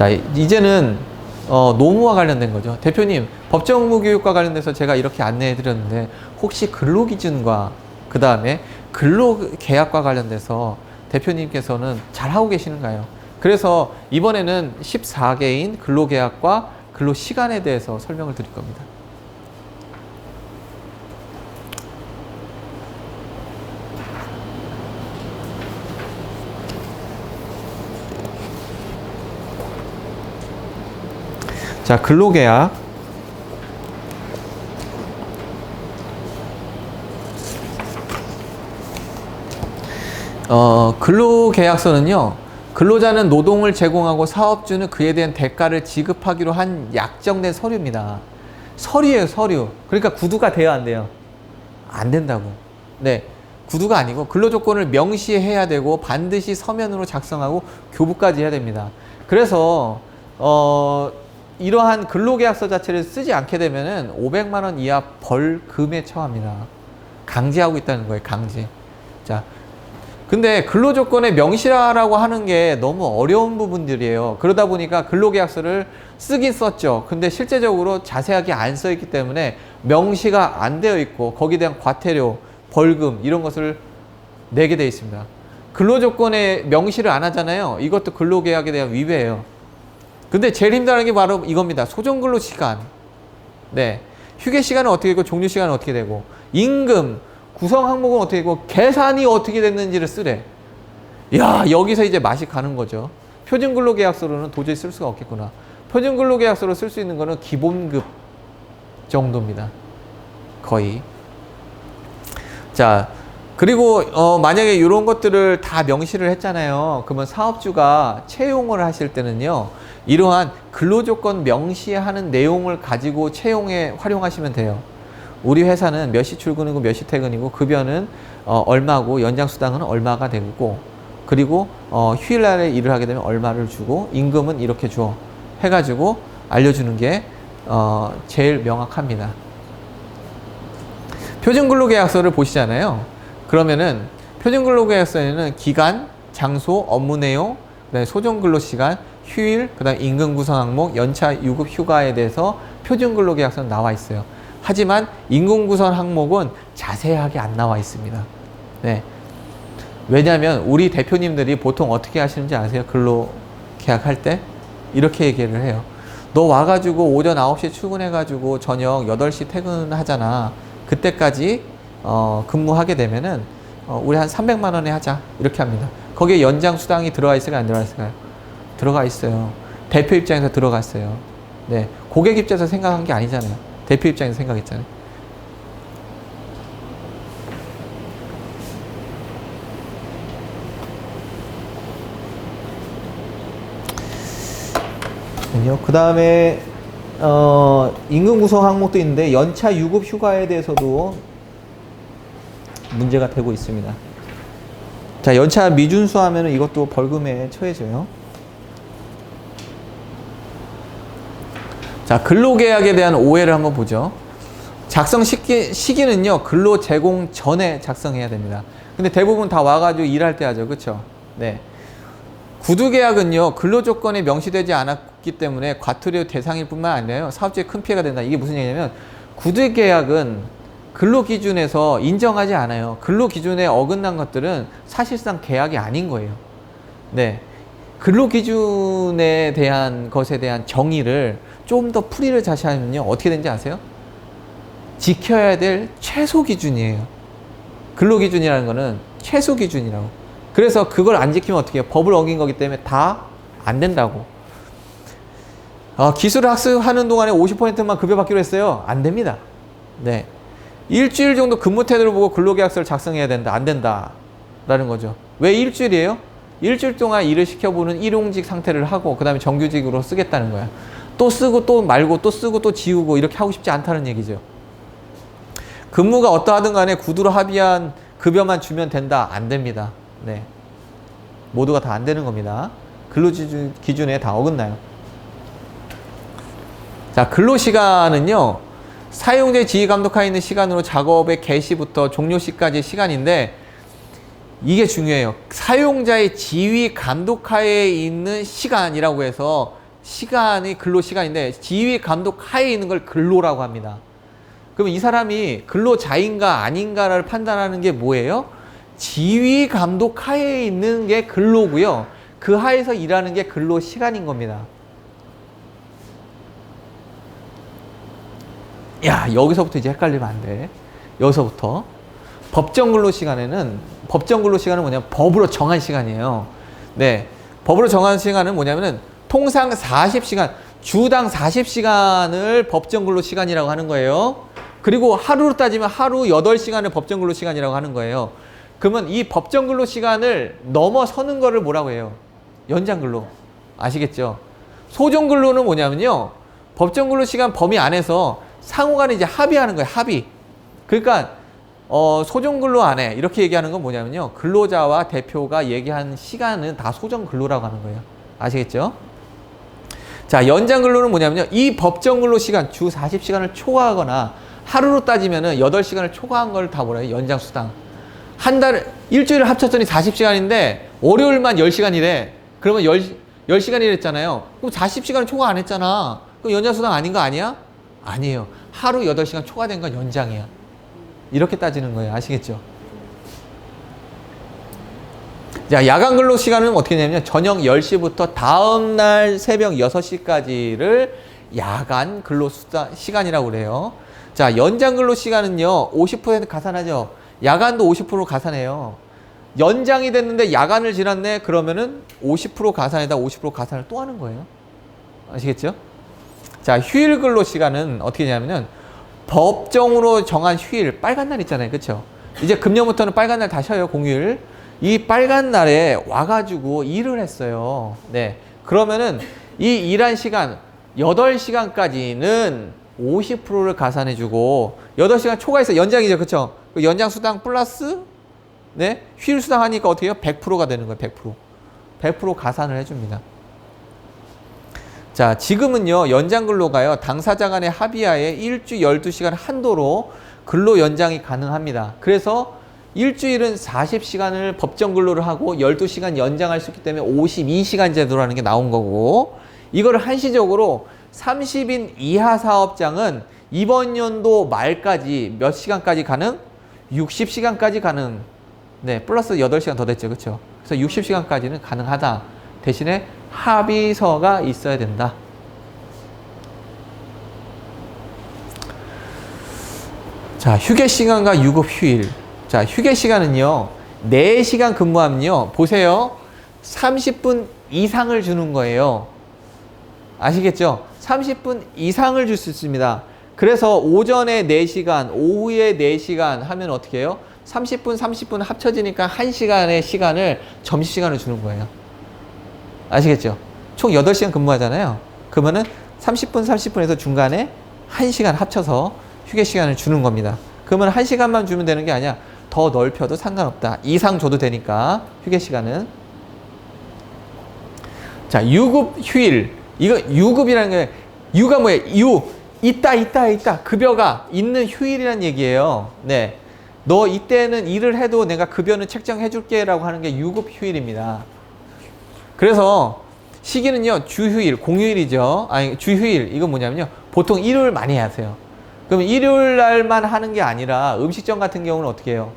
자, 이- 이제는 어, 노무와 관련된 거죠. 대표님, 법정무교육과 관련돼서 제가 이렇게 안내해 드렸는데 혹시 근로기준과 그 다음에 근로계약과 관련돼서 대표님께서는 잘 하고 계시는가요? 그래서 이번에는 14개인 근로계약과 근로시간에 대해서 설명을 드릴 겁니다. 자, 근로계약. 어, 근로계약서는요, 근로자는 노동을 제공하고 사업주는 그에 대한 대가를 지급하기로 한 약정된 서류입니다. 서류예요, 서류. 그러니까 구두가 돼야 안 돼요. 안 된다고. 네. 구두가 아니고 근로조건을 명시해야 되고 반드시 서면으로 작성하고 교부까지 해야 됩니다. 그래서 어 이러한 근로계약서 자체를 쓰지 않게 되면은 500만 원 이하 벌금에 처합니다. 강제하고 있다는 거예요, 강제. 자. 근데 근로조건에 명시라고 하는 게 너무 어려운 부분들이에요. 그러다 보니까 근로계약서를 쓰긴 썼죠. 근데 실제적으로 자세하게 안 써 있기 때문에 명시가 안 되어 있고 거기에 대한 과태료, 벌금 이런 것을 내게 되어 있습니다. 근로조건에 명시를 안 하잖아요. 이것도 근로계약에 대한 위배예요. 근데 제일 힘들어하는 게 바로 이겁니다. 소정근로 시간. 네. 휴게 시간은 어떻게 되고 종료 시간은 어떻게 되고 임금, 구성 항목은 어떻게 되고 계산이 어떻게 됐는지를 쓰래. 야, 여기서 이제 맛이 가는 거죠. 표준 근로 계약서로는 도저히 쓸 수가 없겠구나. 표준 근로 계약서로 쓸 수 있는 거는 기본급 정도입니다. 거의. 자, 그리고 어, 만약에 이런 것들을 다 명시를 했잖아요. 그러면 사업주가 채용을 하실 때는요. 이러한 근로조건 명시하는 내용을 가지고 채용에 활용하시면 돼요. 우리 회사는 몇 시 출근이고 몇 시 퇴근이고 급여는 어, 얼마고 연장 수당은 얼마가 되고 그리고 어, 휴일날에 일을 하게 되면 얼마를 주고 임금은 이렇게 줘 해가지고 알려주는 게 어, 제일 명확합니다. 표준근로계약서를 보시잖아요. 그러면은 표준근로계약서에는 기간, 장소, 업무 내용, 소정근로시간, 휴일, 그다음 임금 구성 항목, 연차 유급 휴가에 대해서 표준 근로계약서는 나와 있어요. 하지만 임금 구성 항목은 자세하게 안 나와 있습니다. 네. 왜냐하면 우리 대표님들이 보통 어떻게 하시는지 아세요? 근로 계약할 때 이렇게 얘기를 해요. 너 와가지고 오전 9시에 출근해가지고 저녁 8시 퇴근하잖아. 그때까지 어, 근무하게 되면은 어, 우리 한 300만 원에 하자 이렇게 합니다. 거기에 연장 수당이 들어가 있을까요? 안 들어가 있을까요? 들어가 있어요. 대표 입장에서 들어갔어요. 네, 고객 입장에서 생각한 게 아니잖아요. 대표 입장에서 생각했잖아요. 그 다음에 어, 임금 구성 항목도 있는데 연차 유급 휴가에 대해서도 문제가 되고 있습니다. 자, 연차 미준수하면 이것도 벌금에 처해져요. 자, 근로계약에 대한 오해를 한번 보죠. 작성 시기, 시기는요, 근로 제공 전에 작성해야 됩니다. 근데 대부분 다 와가지고 일할 때 하죠. 그쵸? 네. 구두계약은요, 근로 조건이 명시되지 않았기 때문에 과태료 대상일 뿐만 아니라요, 사업주에 큰 피해가 된다. 이게 무슨 얘기냐면, 구두계약은 근로 기준에서 인정하지 않아요. 근로 기준에 어긋난 것들은 사실상 계약이 아닌 거예요. 네. 근로 기준에 대한 것에 대한 정의를 좀 더 풀이를 다시 하면요, 어떻게 되는지 아세요? 지켜야 될 최소 기준이에요. 근로 기준이라는 거는 최소 기준이라고. 그래서 그걸 안 지키면 어떻게 해요? 법을 어긴 거기 때문에 다 안 된다고. 어, 기술 학습하는 동안에 50%만 급여 받기로 했어요. 안 됩니다. 네. 일주일 정도 근무 태도를 보고 근로계약서를 작성해야 된다. 안 된다. 라는 거죠. 왜 일주일이에요? 일주일 동안 일을 시켜보는 일용직 상태를 하고, 그 다음에 정규직으로 쓰겠다는 거야. 또 쓰고 또 말고 또 쓰고 또 지우고 이렇게 하고 싶지 않다는 얘기죠. 근무가 어떠하든 간에 구두로 합의한 급여만 주면 된다. 안 됩니다. 네. 모두가 다 안 되는 겁니다. 근로기준, 기준에 다 어긋나요. 자, 근로 시간은요, 사용자의 지휘 감독하에 있는 시간으로 작업의 개시부터 종료 시까지 시간인데, 이게 중요해요. 사용자의 지휘 감독하에 있는 시간이라고 해서 시간이 근로 시간인데 지휘 감독 하에 있는 걸 근로라고 합니다. 그러면 이 사람이 근로자인가 아닌가를 판단하는 게 뭐예요? 지휘 감독 하에 있는 게 근로고요. 그 하에서 일하는 게 근로 시간인 겁니다. 야, 여기서부터 이제 헷갈리면 안 돼. 여기서부터. 법정 근로 시간에는, 법정 근로 시간은 뭐냐면 법으로 정한 시간이에요. 네. 법으로 정한 시간은 뭐냐면은 통상 40시간, 주당 40시간을 법정 근로 시간이라고 하는 거예요. 그리고 하루로 따지면 하루 8시간을 법정 근로 시간이라고 하는 거예요. 그러면 이 법정 근로 시간을 넘어서는 거를 뭐라고 해요? 연장 근로. 아시겠죠? 소정 근로는 뭐냐면요. 법정 근로 시간 범위 안에서 상호간에 이제 합의하는 거예요. 합의. 그러니까 어, 소정 근로 안에 이렇게 얘기하는 건 뭐냐면요. 근로자와 대표가 얘기한 시간은 다 소정 근로라고 하는 거예요. 아시겠죠? 자, 연장 근로는 뭐냐면요. 이 법정 근로 시간 주 40시간을 초과하거나 하루로 따지면은 8시간을 초과한 걸 다 뭐라 해요? 연장 수당. 한 달, 일주일을 합쳤더니 40시간인데 월요일만 10시간이래. 그러면 10, 10시간이랬잖아요. 그럼 40시간을 초과 안 했잖아. 그럼 연장 수당 아닌 거 아니야? 아니에요. 하루 8시간 초과된 건 연장이야. 이렇게 따지는 거예요. 아시겠죠? 자, 야간 근로 시간은 어떻게 되냐면 저녁 10시부터 다음 날 새벽 6시까지를 야간 근로 수다, 시간이라고 그래요. 자, 연장 근로 시간은요. 50% 가산하죠. 야간도 50% 가산해요. 연장이 됐는데 야간을 지났네. 그러면은 50% 가산에다 50% 가산을 또 하는 거예요. 아시겠죠? 자, 휴일 근로 시간은 어떻게 되냐면은 법정으로 정한 휴일, 빨간 날 있잖아요. 그쵸? 이제 금년부터는 빨간 날 다 쉬어요. 공휴일. 이 빨간 날에 와가지고 일을 했어요. 네. 그러면은 이 일한 시간, 8시간까지는 50%를 가산해주고, 8시간 초과해서 연장이죠. 그쵸? 그 연장 수당 플러스, 네. 휴일 수당 하니까 어떻게 해요? 100%가 되는 거예요. 100%. 100% 가산을 해줍니다. 자, 지금은요, 연장 근로가요, 당사자 간의 합의하에 일주 12시간 한도로 근로 연장이 가능합니다. 그래서 일주일은 40시간을 법정 근로를 하고 12시간 연장할 수 있기 때문에 52시간 제도라는 게 나온 거고, 이거를 한시적으로 30인 이하 사업장은 이번 연도 말까지 몇 시간까지 가능? 60시간까지 가능. 네, 플러스 8시간 더 됐죠. 그쵸? 그래서 60시간까지는 가능하다. 대신에 합의서가 있어야 된다. 자, 휴게 시간과 유급 휴일. 자, 휴게 시간은요. 4시간 근무하면요. 보세요. 30분 이상을 주는 거예요. 아시겠죠? 30분 이상을 줄 수 있습니다. 그래서 오전에 4시간, 오후에 4시간 하면 어떻게 해요? 30분, 30분 합쳐지니까 1시간의 시간을 점심시간을 주는 거예요. 아시겠죠? 총 8시간 근무하잖아요. 그러면은 30분, 30분에서 중간에 1시간 합쳐서 휴게 시간을 주는 겁니다. 그러면 1시간만 주면 되는 게 아니야. 더 넓혀도 상관없다. 이상 줘도 되니까 휴게 시간은. 자, 유급 휴일. 이거 유급이라는 게 유가 뭐예요? 유. 있다, 있다, 있다. 급여가 있는 휴일이란 얘기예요. 네. 너 이때는 일을 해도 내가 급여는 책정해 줄게 라고 하는 게 유급 휴일입니다. 그래서 시기는요 주휴일 공휴일이죠 아니 주휴일 이건 뭐냐면요 보통 일요일 많이 하세요 그럼 일요일 날만 하는 게 아니라 음식점 같은 경우는 어떻게 해요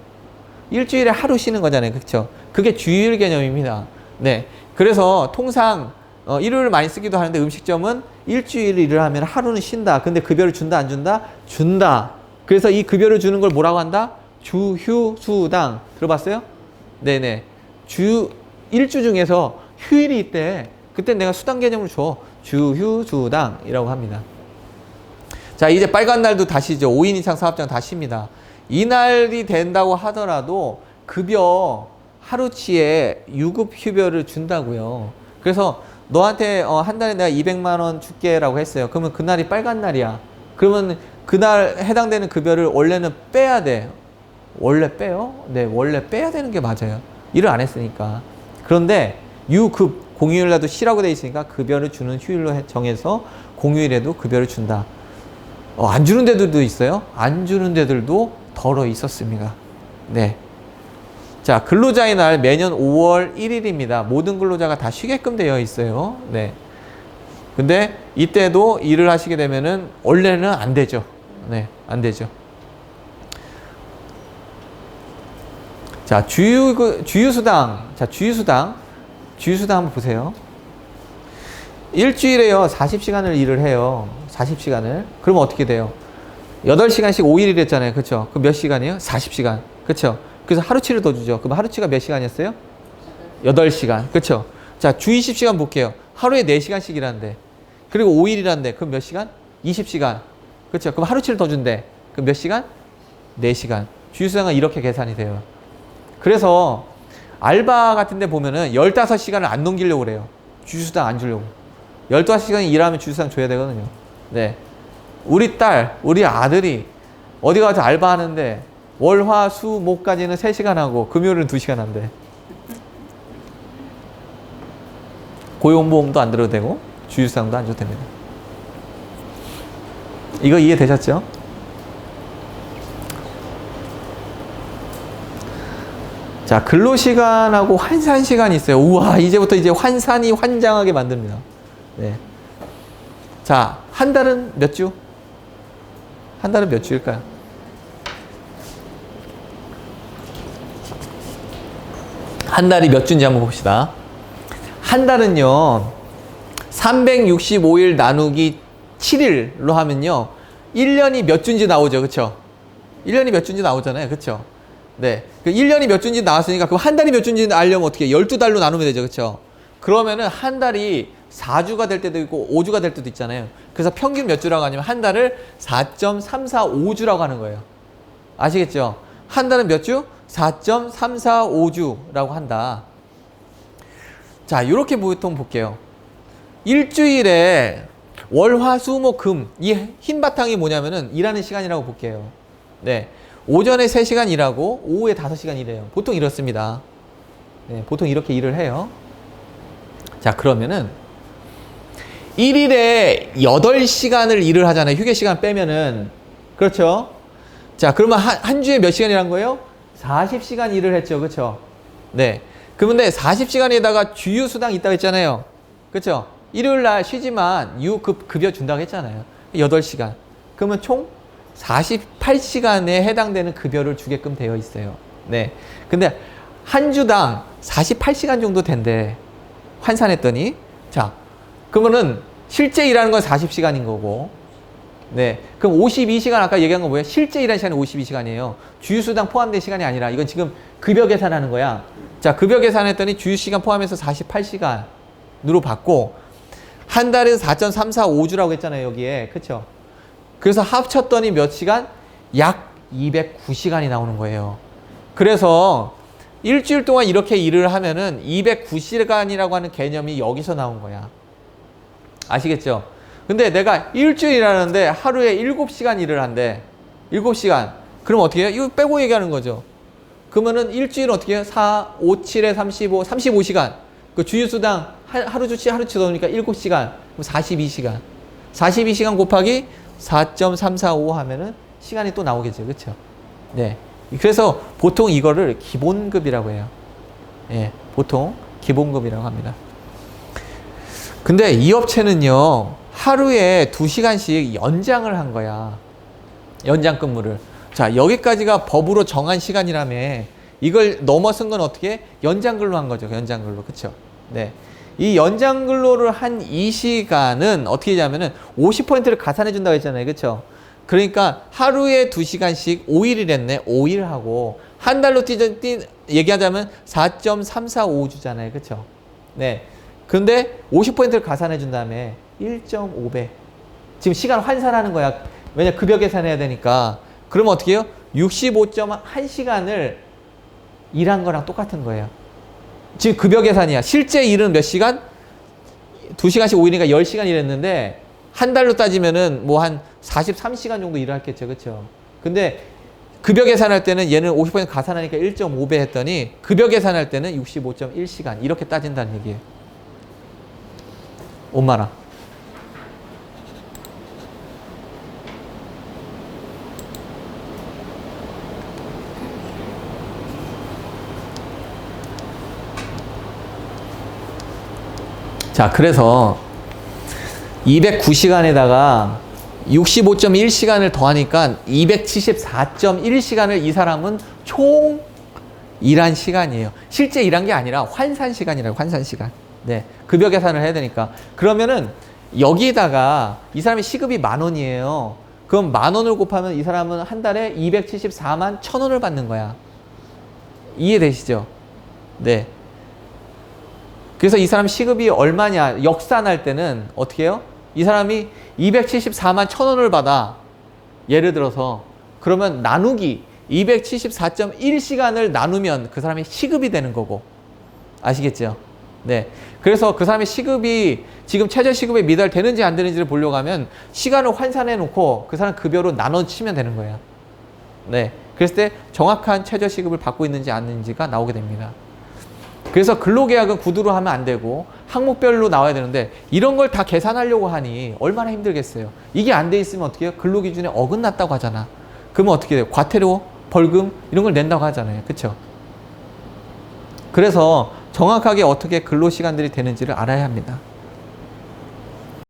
일주일에 하루 쉬는 거잖아요 그렇죠 그게 주휴일 개념입니다 네 그래서 통상 어, 일요일 많이 쓰기도 하는데 음식점은 일주일 일을 하면 하루는 쉰다 근데 급여를 준다 안 준다 준다 그래서 이 급여를 주는 걸 뭐라고 한다 주휴수당 들어봤어요 네네 주 일주 중에서 휴일이 있대. 그때 내가 수당 개념을 줘. 주휴, 주당이라고 합니다. 자, 이제 빨간 날도 다시죠. 5인 이상 사업장 다시입니다. 이날이 된다고 하더라도 급여 하루치에 유급 휴별을 준다고요. 그래서 너한테 어, 한 달에 내가 200만 원 줄게라고 했어요. 그러면 그날이 빨간 날이야. 그러면 그날 해당되는 급여를 원래는 빼야 돼. 원래 빼요? 네, 원래 빼야 되는 게 맞아요. 일을 안 했으니까. 그런데 유급 공휴일날도 쉬라고 돼 있으니까 급여를 주는 휴일로 정해서 공휴일에도 급여를 준다. 어, 안 주는 데들도 있어요. 안 주는 데들도 덜어 있었습니다. 네. 자, 근로자의 날 매년 5월 1일입니다. 모든 근로자가 다 쉬게끔 되어 있어요. 네. 근데 이때도 일을 하시게 되면은 원래는 안 되죠. 네, 안 되죠. 자, 주유 그, 주유수당. 자, 주유수당. 주유수당 한번 보세요. 일주일에요. 40시간을 일을 해요. 40시간을. 그러면 어떻게 돼요? 8시간씩 5일이 됐잖아요. 그쵸? 그럼 몇 시간이에요? 40시간. 그쵸? 그래서 하루치를 더 주죠. 그럼 하루치가 몇 시간이었어요? 8시간. 그쵸? 자, 주 20시간 볼게요. 하루에 4시간씩 일하는데. 그리고 5일이라는데. 그럼 몇 시간? 20시간. 그쵸? 그럼 하루치를 더 준대. 그럼 몇 시간? 4시간. 주유수당은 이렇게 계산이 돼요. 그래서 알바 같은 데 보면은 15시간을 안 넘기려고 그래요. 주유수당 안 주려고. 15시간 일하면 주유수당 줘야 되거든요. 네. 우리 딸, 우리 아들이 어디 가서 알바하는데 월, 화, 수, 목까지는 3시간 하고 금요일은 2시간 한대. 고용보험도 안 들어도 되고 주유수당도 안 줘도 됩니다. 이거 이해되셨죠? 자, 근로시간하고 환산시간이 있어요. 우와, 이제부터 이제 환산이 환장하게 만듭니다. 네. 자, 한 달은 몇 주? 한 달은 몇 주일까요? 한 달이 몇 주인지 한번 봅시다. 한 달은요, 365일 나누기 7일로 하면요, 1년이 몇 주인지 나오죠. 그쵸? 1년이 몇 주인지 나오잖아요. 그쵸? 네. 그 1년이 몇 주인지 나왔으니까 그럼 한 달이 몇 주인지 알려면 어떻게 12달로 나누면 되죠. 그쵸? 그러면은 한 달이 4주가 될 때도 있고 5주가 될 때도 있잖아요. 그래서 평균 몇 주라고 하냐면 한 달을 4.345주라고 하는 거예요. 아시겠죠? 한 달은 몇 주? 4.345주라고 한다. 자, 이렇게 보통 볼게요. 일주일에 월, 화, 수, 목, 금. 이 흰 바탕이 뭐냐면은 일하는 시간이라고 볼게요. 네. 오전에 3시간 일하고 오후에 5시간 일해요. 보통 이렇습니다. 네, 보통 이렇게 일을 해요. 자, 그러면은 1일에 8시간을 일을 하잖아요. 휴게 시간 빼면은. 그렇죠? 자, 그러면 한, 한 주에 몇 시간 일한 거예요? 40시간 일을 했죠. 그렇죠? 네. 그런데 40시간에다가 주유 수당 있다고 했잖아요. 그렇죠? 일요일 날 쉬지만 유급 급여 준다고 했잖아요. 8시간. 그러면 총 48시간에 해당되는 급여를 주게끔 되어 있어요. 네. 근데 한 주당 48시간 정도 된대. 환산했더니 자, 그러면은 실제 일하는 건 40시간인 거고. 네. 그럼 52시간 아까 얘기한 건 뭐예요? 실제 일하는 시간이 52시간이에요. 주유수당 포함된 시간이 아니라 이건 지금 급여 계산하는 거야. 자, 급여 계산했더니 주유시간 포함해서 48시간으로 받고 한 달은 4.345주라고 했잖아요, 여기에. 그쵸? 그래서 합쳤더니 몇 시간? 약 209시간이 나오는 거예요. 그래서 일주일 동안 이렇게 일을 하면은 209시간이라고 하는 개념이 여기서 나온 거야. 아시겠죠? 근데 내가 일주일 일하는데 하루에 7시간 일을 한대. 7시간. 그럼 어떻게 해요? 이거 빼고 얘기하는 거죠. 그러면은 일주일은 어떻게 해요? 4, 5, 7에 35, 35시간. 그 주유수당 하루 주치 하루 치 넣으니까 7시간. 그럼 42시간. 42시간 곱하기 4.345 하면은 시간이 또 나오겠죠. 그렇죠? 네. 그래서 보통 이거를 기본급이라고 해요. 예. 보통 기본급이라고 합니다. 근데 이 업체는요. 하루에 2시간씩 연장을 한 거야. 연장 근무를. 자, 여기까지가 법으로 정한 시간이라며 이걸 넘어선 건 어떻게? 연장 근로 한 거죠. 연장 근로. 그쵸? 네. 이 연장 근로를 한 이 시간은 어떻게 하냐면은 50%를 가산해 준다고 했잖아요. 그쵸? 그러니까 하루에 2시간씩 5일이 됐네. 5일 하고 한 달로 뛰, 뛰 얘기하자면 4.345주잖아요. 그쵸? 네. 근데 50%를 가산해 준 다음에 1.5배. 지금 시간 환산하는 거야. 왜냐 급여 계산해야 되니까. 그러면 어떻게 해요? 65.1시간을 일한 거랑 똑같은 거예요. 지금 급여 계산이야. 실제 일은 몇 시간? 2시간씩 5일이니까 10시간 일했는데 한 달로 따지면은 뭐 한 43시간 정도 일을 했겠죠. 그렇죠? 근데 급여 계산할 때는 얘는 50% 가산하니까 1.5배 했더니 급여 계산할 때는 65.1시간 이렇게 따진다는 얘기예요. 엄마나. 자, 그래서 209시간에다가 65.1시간을 더하니까 274.1시간을 이 사람은 총 일한 시간이에요. 실제 일한 게 아니라 환산 시간이라고 환산 시간. 네. 급여 계산을 해야 되니까. 그러면은 여기다가 이 사람의 시급이 만 원이에요. 그럼 만 원을 곱하면 이 사람은 한 달에 274만 천 원을 받는 거야. 이해되시죠? 네. 그래서 이 사람 시급이 얼마냐 역산할 때는 어떻게 해요? 이 사람이 274만 천 원을 받아 예를 들어서 그러면 나누기 274.1시간을 나누면 그 사람의 시급이 되는 거고 아시겠죠? 네. 그래서 그 사람의 시급이 지금 최저 시급에 미달되는지 안 되는지를 보려고 하면 시간을 환산해 놓고 그 사람 급여로 나눠 치면 되는 거예요. 네. 그랬을 때 정확한 최저 시급을 받고 있는지 아닌지가 나오게 됩니다. 그래서 근로계약은 구두로 하면 안 되고 항목별로 나와야 되는데 이런 걸 다 계산하려고 하니 얼마나 힘들겠어요. 이게 안 돼 있으면 어떻게 해요? 근로기준에 어긋났다고 하잖아. 그러면 어떻게 돼요? 과태료, 벌금 이런 걸 낸다고 하잖아요. 그렇죠? 그래서 정확하게 어떻게 근로시간들이 되는지를 알아야 합니다.